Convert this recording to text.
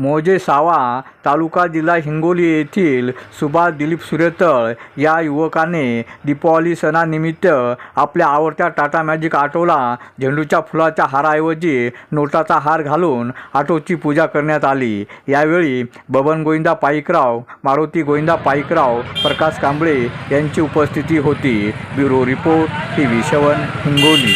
मोजे सावा तालुका जिल्हा हिंगोली येथील सुभाष दिलीप सुरेतळ या युवकाने दीपावली सणानिमित्त आपल्या आवडत्या टाटा मॅजिक ऑटोला झेंडूच्या फुलाच्या हाराऐवजी नोटाचा हार घालून ऑटोची पूजा करण्यात आली. यावेळी बबन गोविंदा पाईकराव मारुती गोविंदा पाईकराव प्रकाश कांबळे यांची उपस्थिती होती. Bureau report T V seven Hingoli.